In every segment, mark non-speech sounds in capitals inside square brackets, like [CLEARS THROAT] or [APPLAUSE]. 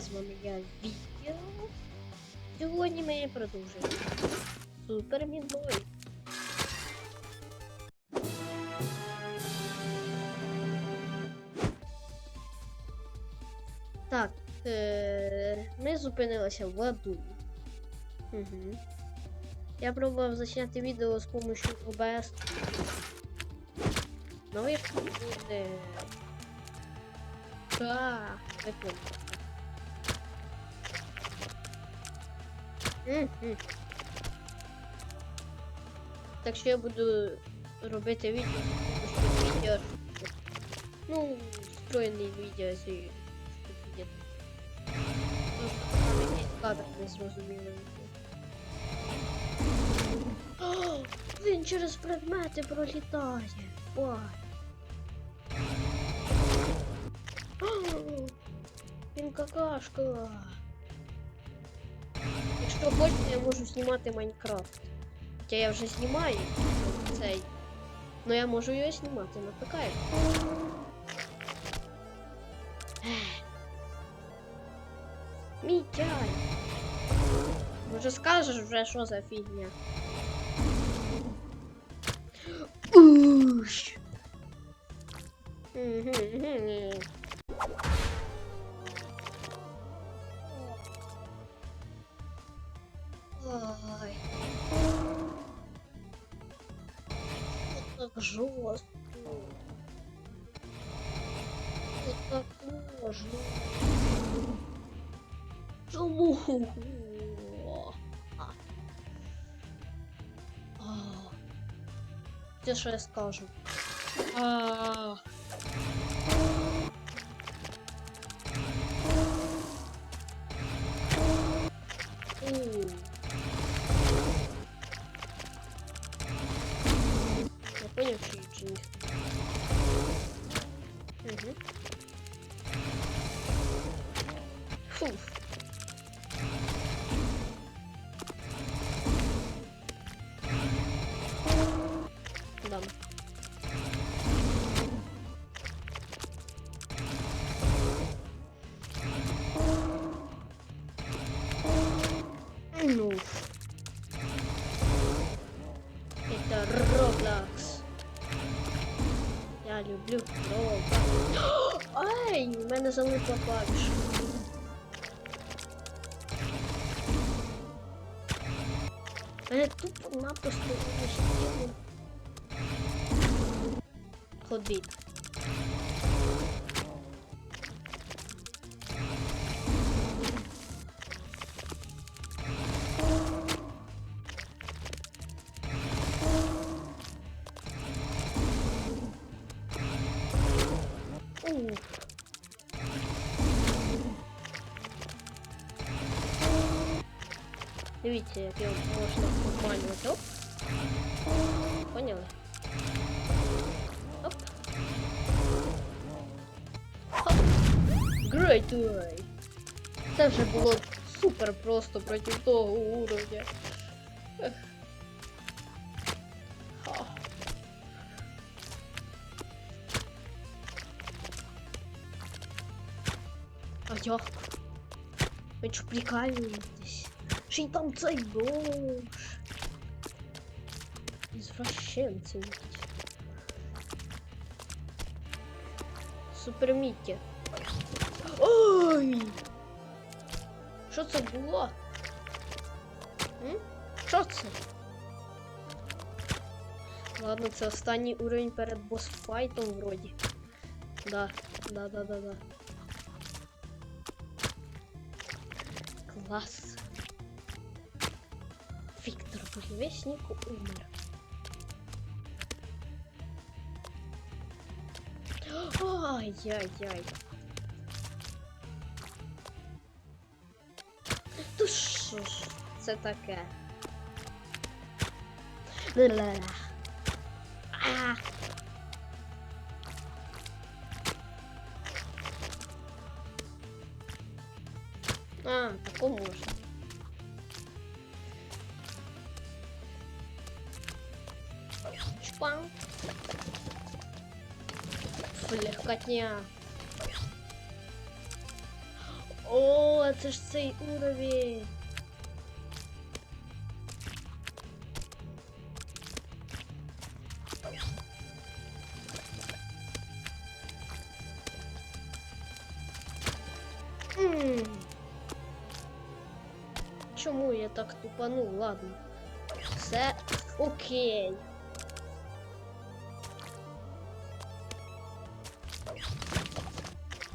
З вами я відео. Сьогодні ми продовжуємо. Супер Мідбой. Так, е- ми зупинилися в аду. Угу. Я пробував зачиняти відео з допомогою OBS. Ну, якщо буде. Так, ви Так що я буду робити відео, що відео. Ну, встроєний відео з відео. Якийсь кадр не зрозумілий. О, Він через предмети пролітає. Ой. Він какашка. Якщо хочете, я можу знімати Майнкрафт. Хоча я вже знімаю цей. Но я можу його знімати на ПК. Мітяй. Може скажеш вже, що за фігня? Уш. Жестко. Вот так можно. Чому? А. А. Це що я скажу? А. М. люблю Roblox. [GASPS] Ай, в мене залипла клавіша. Мене тупо напросто не хотіло Уф. Дивіться, як його можна обманювати. Оп. Поняли? Оп. Хоп. Great way. Це вже було супер просто проти того уровня. Як? Ви що прикалуєтесь? Ще й там цей нож. Извращенці якісь. Супер Мітті. Ой! Що це було? М? Що? Ладно, це останній уровень перед босфайтом вроді. Да, да, да, да, да. Класс. Виктор Буревестник умер. Ай-яй-яй. Ну що ж це таке? Ла-ла-ла. А. А, тако можна. Чпам. Легкотня. О, це ж цей уровень. Чому я так тупанув? Ладно. Все окей.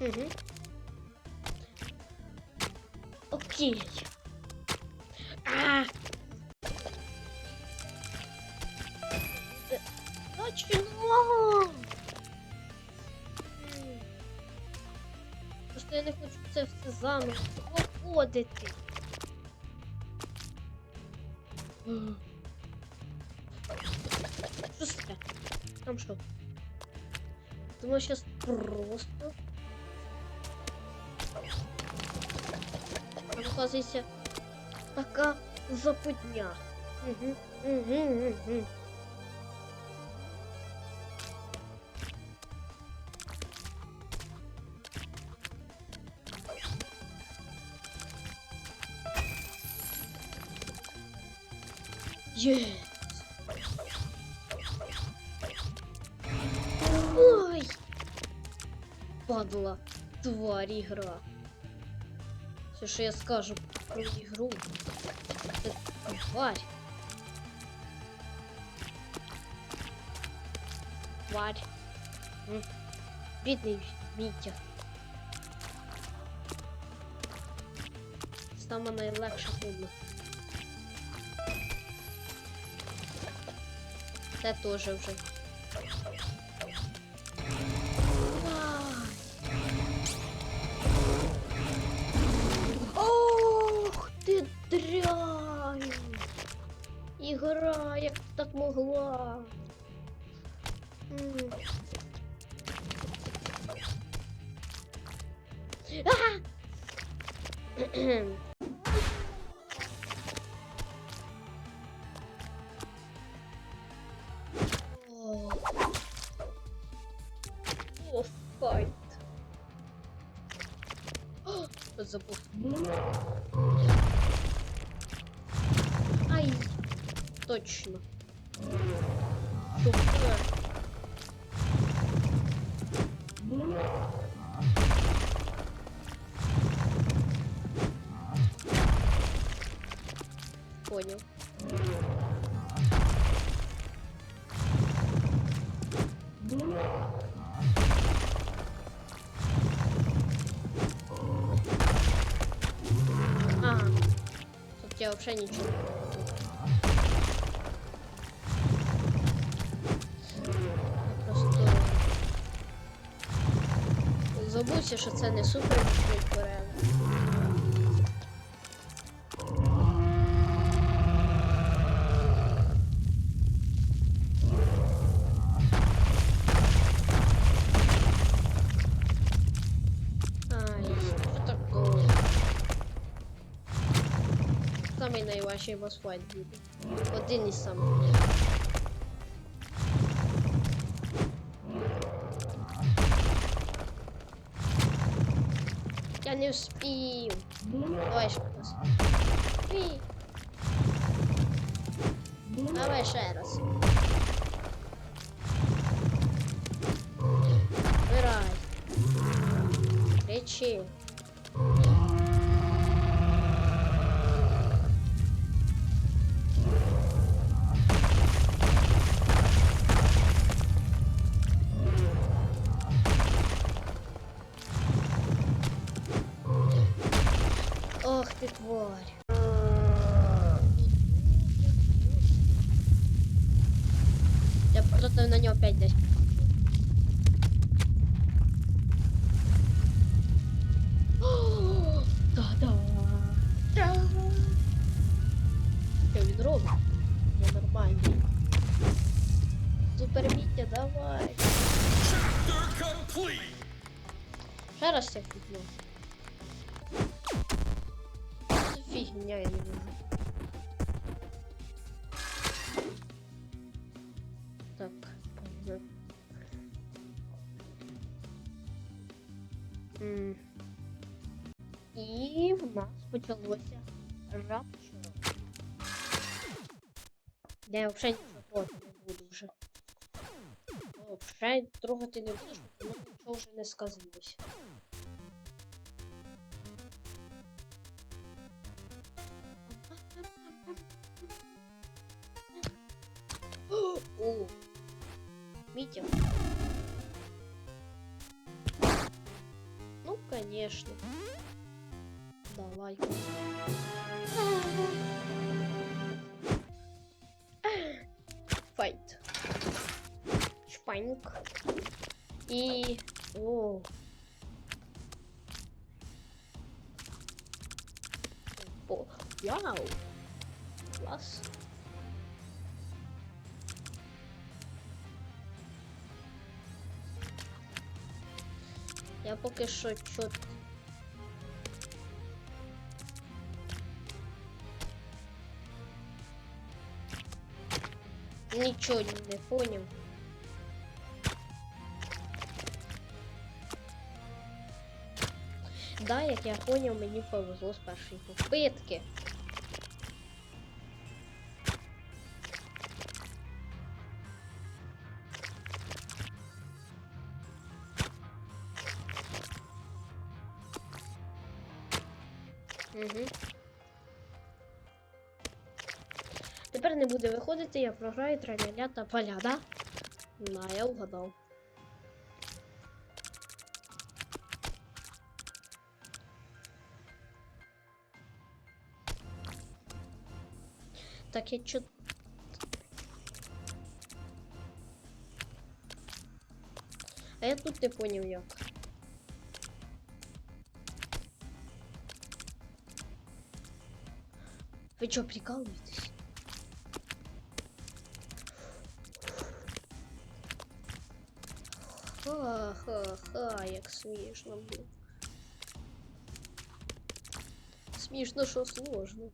Угу. Окей. А! А чого? Просто я не хочу це все заново проходити. М. Що це? таке? Там що? Думаю, сейчас просто. Там, оказывается, така западня. Угу, угу, угу. Yes. Ой! Падла, тварь ігра. Все, що я скажу про ігру. Це тварь. Тварь. Бідний Мітя. Саме найлегше трудно. Це теж вже. Ох ти дрянь! Ігра, як так могла. [CLEARS THROAT] А! [CLEARS THROAT] Понял. Ага. Тут я вообще ничего. Просто забудьте, що це не супер відкрит Самий найважчий босфайт буде. Один із самих. Я не успів. Давай ще раз. Фі. Давай ще раз. Вбирай. Кричи. Опять дать. Да-да. [GASPS] Да. Що він робить? Я нормальний. Супер Вітя, давай. Chapter complete. Ще раз ця фігня. Це фігня, я не можу. почалося рапчур. Я взагалі нічого трогати не буду вже. Взагалі трогати не буду, щоб воно нічого вже не сказалося. О, Митя. Ну, конечно. Давай. Файт. Шпаньк. И... О. О, вау. Класс. Я поки що чот. Нічого не понял. Да, як я понял, мені повезло з першої попитки. Виходити, я програю траляля та поля, да? На, я угадав. Так, я чё... А я тут не поняв як. Ви чё, прикалуєтесь? Ха-ха-ха, як смішно було. Смішно, що сложно.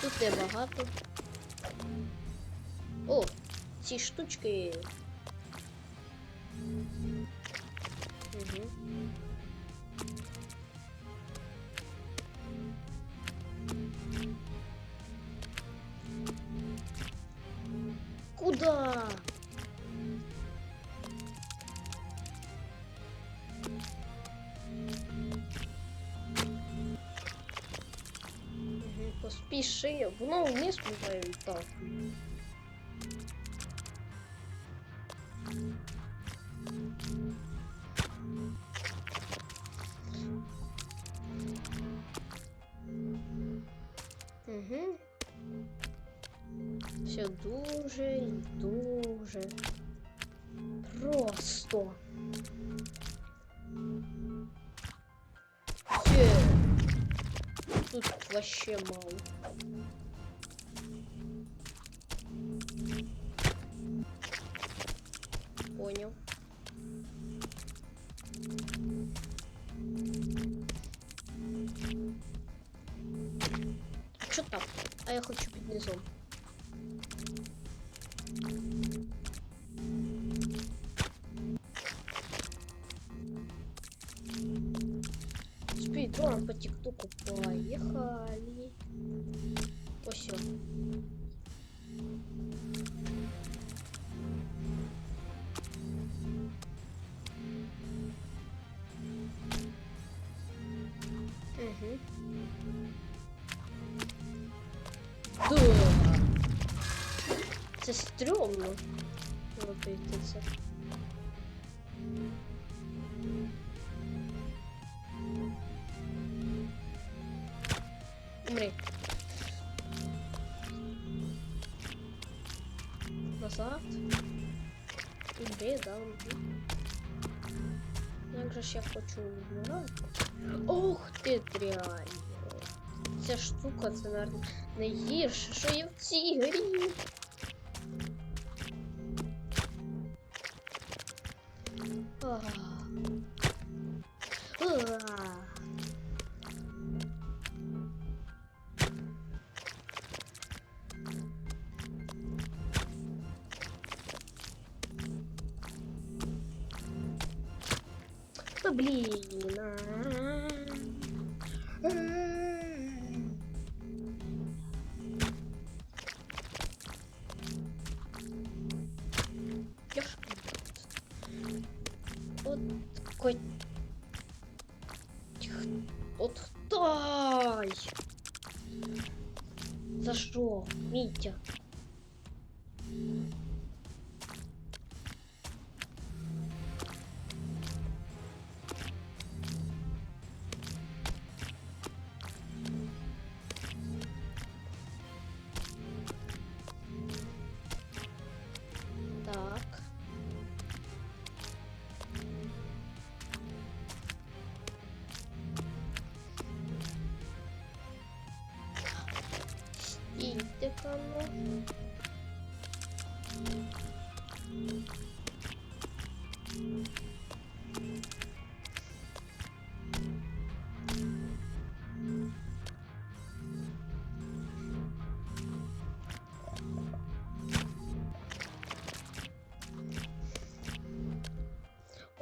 Тут небагато. О, ці штучки. воно вниз буде і так. Угу. Все дуже і дуже просто. Є. Тут вообще мало. Что так? А я хочу під низом. Спидрон по тиктоку поехали. Це стрьомно робити це. Умри. Назад. Умри, да, умри. Як же ж я хочу вмирати? Ох ти дрянь. Ця штука, це наверное, найгірше, що є в цій грі. Та блін. а.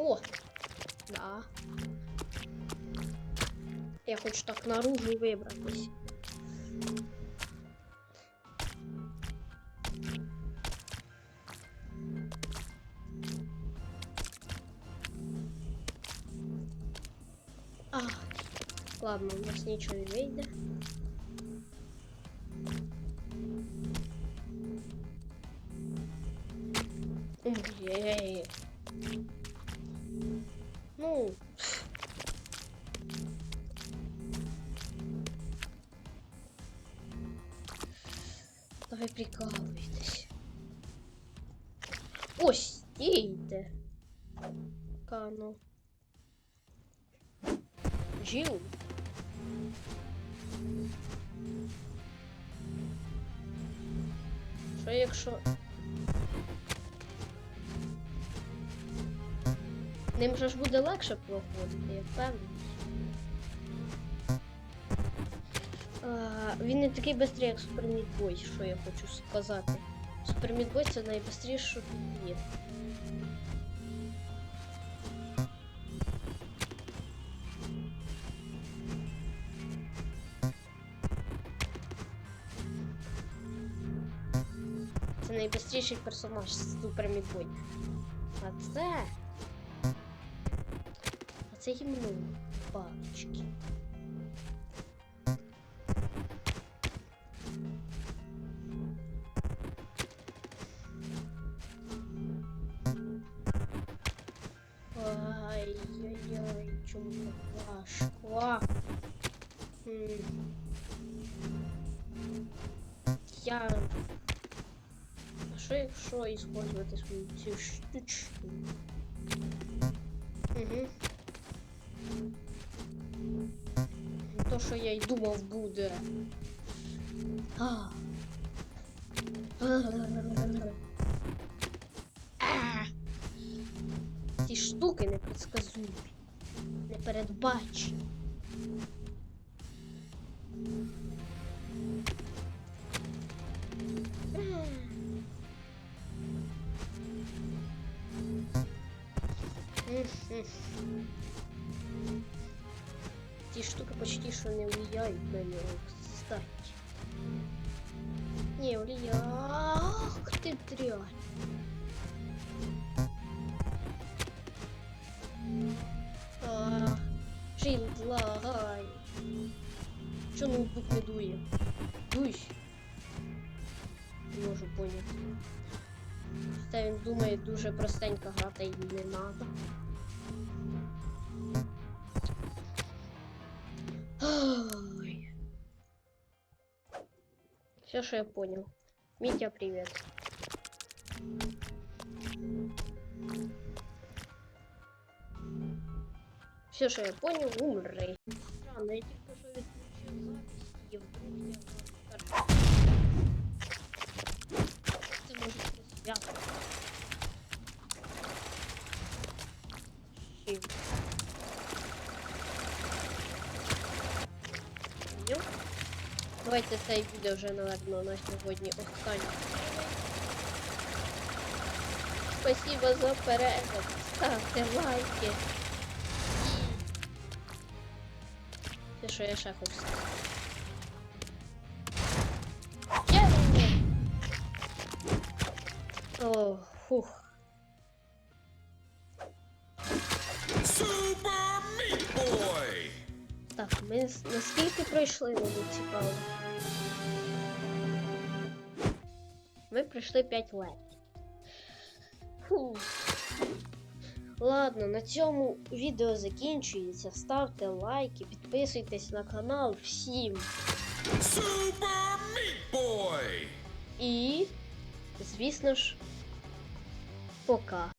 О, да. Я хочу так наружу вибратись. А, ладно, у нас нічого не вийде. Ви прикалуєтесь. Ось, стійте. Кано. Жил. Що якщо. Ним же ж буде легше проходити, я впевнений. Він не такий швидкий, як Мідбой, що я хочу сказати. Мідбой це найбистріше, що тут є. Це найбистріший персонаж Супер Мідбой. А це. А це гімно палички. Я. А що якщо іспользувати свою цю штучку? Угу. То, що я й думав буде. А. Ці штуки непредсказуємі. Непередбачені. Ті штуки почти що не влияють на нього, кстати. Не, влияют. Ах ты дрянь. А, Шилд лагай. Чо ноутбук не дує? Дуй. Не можу поняти. Та він думає дуже простенько грати і не надо. Все, что я понял. Митя, привет. Все, что я понял, умри. Странно, я Давайте це і буде вже, напевно, на сьогодні останнє. Спасибо за перегляд. Ставте лайки. Це що я ще хочу сказати. О, фух. Ми наскільки пройшли, мабуть, цікаво. Ми пройшли 5 лет. Фу. Ладно, на цьому відео закінчується. Ставте лайки, підписуйтесь на канал всім. Super Meat Boy! І, звісно ж, пока.